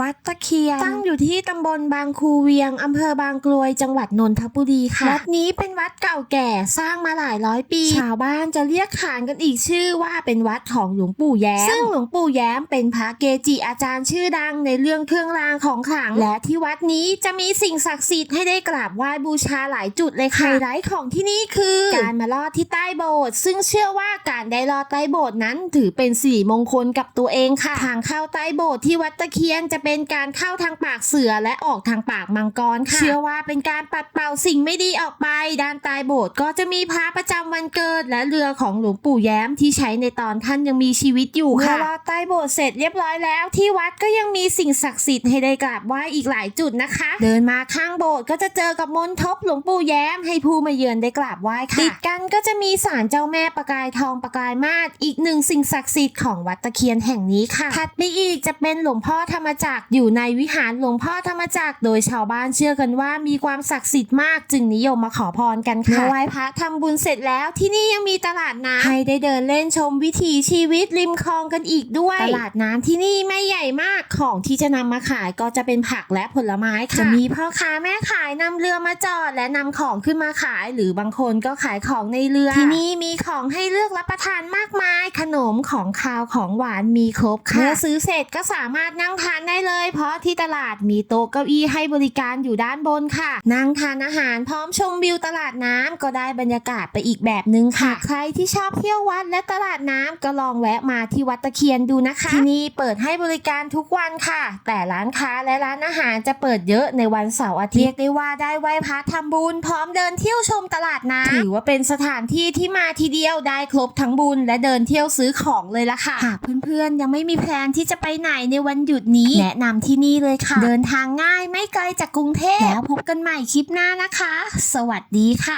วัดตะเคียนตั้งอยู่ที่ตำบลบางคูเวียงอำเภอบางกลวยจังหวัดนนทบุรีค่ะ วัดนี้เป็นวัดเก่าแก่สร้างมาหลายร้อยปี ชาวบ้านจะเรียกขานกันอีกชื่อว่าเป็นวัดของหลวงปู่แย้ม ซึ่งหลวงปู่แย้มเป็นพระเกจิอาจารย์ชื่อดังในเรื่องเครื่องรางของขลัง และที่วัดนี้จะมีสิ่งศักดิ์สิทธิ์ให้ได้กราบไหว้บูชาหลายจุดเลยค่ะไฮไลท์ของที่นี่คือ การมาลอดที่ใต้โบสถ์ซึ่งเชื่อว่าการได้ลอดใต้โบสถ์นั้น ถือเป็นสิริมงคลกับตัวเองค่ะ ทางเข้าใต้โบสถ์ที่วัดตะเคียนจะเป็นการเข้าทางปากเสือและออกทางปากมังกรค่ะ เชื่อว่าเป็นการปัดเป่าสิ่งไม่ดีออกไป ด้านใต้โบสถ์ก็จะมีพระประจำวันเกิด และเรือของหลวงปู่แย้มที่ใช้ในตอนท่านยังมีชีวิตอยู่ค่ะเมื่อลอดใต้โบสถ์เสร็จเรียบร้อยแล้ว ที่วัดก็ยังมีสิ่งศักดิ์สิทธิ์ให้ได้กราบไหว้อีกหลายจุดนะคะ เดินมาข้างโบสถ์ก็จะเจอกับมนทบหลวงปู่แย้ม ให้ผู้มาเยือนได้กราบไหว้ค่ะติดกันก็จะมีศาลเจ้าแม่ประกายทองประกายมาศอีกหนึ่งสิ่งศักดิ์สิทธิ์ของวัดตะเคียนแห่งนี้ค่ะถัดไปอีกจะเป็นหลวงพ่อธรรมจักรอยู่ในวิหารหลวงพ่อธรรมจักร โดยชาวบ้านเชื่อกันว่ามีความศักดิ์สิทธิ์มากจึงนิยมมาขอพรกันค่ะเมื่อไหว้พระทำบุญเสร็จแล้วที่นี่ยังมีตลาดน้ำให้ได้เดินเล่นชมวิถีชีวิตริมคลองกันอีกด้วย ตลาดน้ำที่นี่ไม่ใหญ่มากของที่จะนำมาขายก็จะเป็นผักและผลไม้ค่ะจะมีพ่อค้าแม่ขายนำเรือมาจอดและนำของขึ้นมาขาย หรือบางคนก็ขายของในเรือที่นี่มีของให้เลือกรับประทานมากมาย ขนมของคาวของหวานมีครบค่ะเมื่อซื้อเสร็จก็สามารถนั่งทานได้เลย เพราะที่ตลาดมีโต๊ะเก้าอี้ให้บริการอยู่ด้านบนค่ะ นั่งทานอาหารพร้อมชมวิวตลาดน้ำก็ได้บรรยากาศไปอีกแบบนึงค่ะ ใครที่ชอบเที่ยววัดและตลาดน้ำก็ลองแวะมาที่วัดตะเคียนดูนะคะ ที่นี่เปิดให้บริการทุกวันค่ะ แต่ร้านค้าและร้านอาหารจะเปิดเยอะในวันเสาร์อาทิตย์เรียกได้ว่าได้ไหว้พระทำบุญ พร้อมเดินเที่ยวชมตลาดน้ำถือว่าเป็นสถานที่ที่มาทีเดียวได้ครบทั้งบุญ และเดินเที่ยวซื้อของเลยละค่ะหากเพื่อนๆยังไม่มีแพลนที่จะไปไหนในวันหยุดนี้แนะนำที่นี่เลยค่ะ เดินทางง่ายไม่ไกลจากกรุงเทพแล้วพบกันใหม่คลิปหน้านะคะ สวัสดีค่ะ